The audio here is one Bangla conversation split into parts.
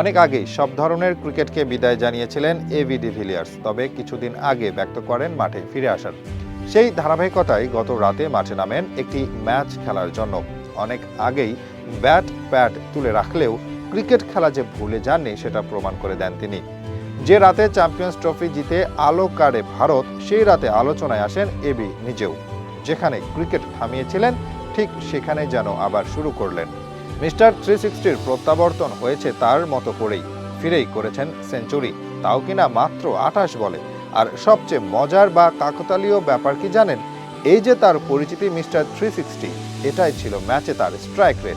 অনেক আগেই সব ধরনের ক্রিকেটকে বিদায় জানিয়েছিলেন এবি ডিভিলিয়ার্স তবে কিছুদিন আগে ব্যক্ত করেন মাঠে ফিরে আসার। সেই ধারাবাহিকতায় গত রাতে মাঠে নামেন একটি ম্যাচ খেলার জন্য। অনেক আগেই ব্যাট প্যাড তুলে রাখলেও ক্রিকেট খেলা যে ভুলে যাননি সেটা প্রমাণ করে দেন তিনি। যে রাতে চ্যাম্পিয়ন্স ট্রফি জিতে আলো কার্ডে ভারত, সেই রাতে আলোচনায় আসেন এবি নিজেও। যেখানে ক্রিকেট থামিয়েছিলেন, ঠিক সেখানে যেন আবার শুরু করলেন। মিস্টার থ্রি সিক্সটির প্রত্যাবর্তন হয়েছে তার মতো করেই। ফিরেই করেছেন সেঞ্চুরি। তাও কিনা মাত্র আঠাশ বলে। আর সবচেয়ে মজার বা কাকতালীয় ব্যাপার কি জানেন? এই যে তার পরিচিতি মিস্টার থ্রি সিক্সটি এটাই ছিল ম্যাচে তার স্ট্রাইক রেট।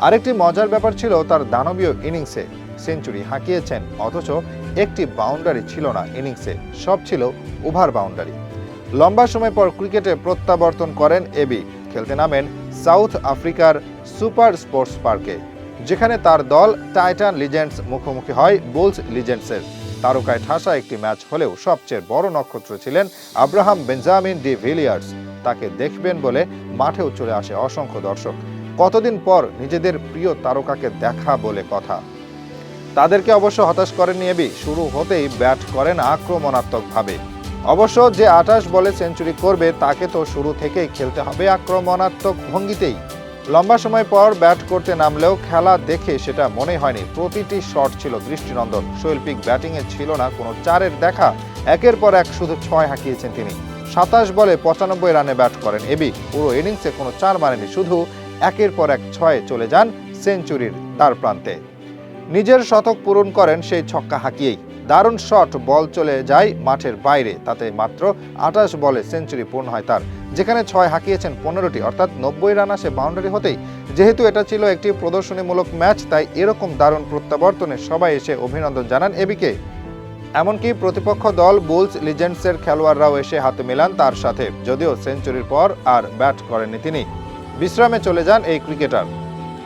আরেকটি মজার ব্যাপার ছিল তার দানবীয় ইনিংসে। সেঞ্চুরি হাঁকিয়েছেন, অথচ একটি বাউন্ডারি ছিল না ইনিংসে, সব ছিল ওভার বাউন্ডারি। লম্বা সময় পর ক্রিকেটে প্রত্যাবর্তন করেন এবি খেলতে নামেন সাউথ আফ্রিকার সুপার স্পোর্টস পার্কে, যেখানে তার দল টাইটান লিজেন্ডস মুখোমুখি হয় বুলস লিজেন্ডসের। তারকায় ঠাসা একটি ম্যাচ হলেও সবচেয়ে বড় নক্ষত্র ছিলেন আব্রাহাম বেঞ্জামিন ডি ভিলিয়ার্স। তাকে দেখবেন বলে মাঠেও চলে আসে অসংখ্য দর্শক। কতদিন পর নিজেদের প্রিয় তারকাকে দেখা বলে কথা। তাদেরকে অবশ্য হতাশ করেননি এবি। শুরু হতেই ব্যাট করেন আক্রমণাত্মকভাবে। অবশ্য যে আঠাশ বলে সেঞ্চুরি করবে, তাকে তো শুরু থেকেই খেলতে হবে আক্রমণাত্মক ভঙ্গিতেই। লম্বা সময় পর ব্যাট করতে নামলেও খেলা দেখে সেটা মনে হয়নি। প্রতিটি শট ছিল দৃষ্টিনন্দন। শৈল্পিক ব্যাটিংয়ে ছিল না কোনো চারের দেখা। একের পর এক শুধু ছয় হাঁকিয়েছেন তিনি। সাতাশ বলে পঁচানব্বই রানে ব্যাট করেন এবি। পুরো ইনিংসে কোনো চার মারেনি, শুধু একের পর এক ছয়ে চলে যান সেঞ্চুরির তার প্রান্তে। নিজের শতক পূরণ করেন সেই ছক্কা হাঁকিয়েই। দারুণ শট, বল চলে যায় মাঠের বাইরে। তাতে মাত্র আঠাশ বলে সেঞ্চুরি পূর্ণ হয় তার। যেখানে ছয় হাঁকিয়েছেন পনেরোটি, অর্থাৎ নব্বই রান আসে বাউন্ডারি হতেই। যেহেতু এটা ছিল একটি প্রদর্শনীমূলক ম্যাচ, তাই এরকম দারুণ প্রত্যাবর্তনে সবাই এসে অভিনন্দন জানান এবিকে। এমনকি প্রতিপক্ষ দল বুলস লিজেন্ডসের খেলোয়াড়রাও এসে হাতে মেলান তার সাথে, যদিও সেঞ্চুরির পর আর ব্যাট করেননি তিনি। বিশ্রামে চলে যান এই ক্রিকেটার।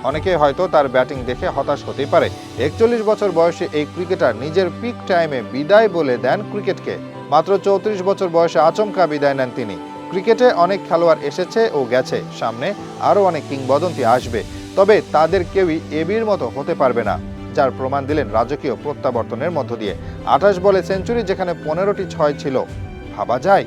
অনেকে হয়তো তার ব্যাটিং দেখে হতাশ হতেই পারে। একচল্লিশ বছর বয়সে এই ক্রিকেটার নিজের পিক টাইমে বিদায় বলে দেন ক্রিকেটকে। মাত্র চৌত্রিশ বছর বয়সে আচমকা বিদায় নেন তিনি। ক্রিকেটে অনেক খেলোয়াড় এসেছে ও গেছে। সামনে আরও অনেক কিংবদন্তি আসবে। তবে তাদের কেউই এবির মতো হতে পারবে না, যার প্রমাণ দিলেন রাজকীয় প্রত্যাবর্তনের মধ্য দিয়ে। আঠাশ বলে সেঞ্চুরি যেখানে পনেরোটি ছয় ছিল, ভাবা যায়?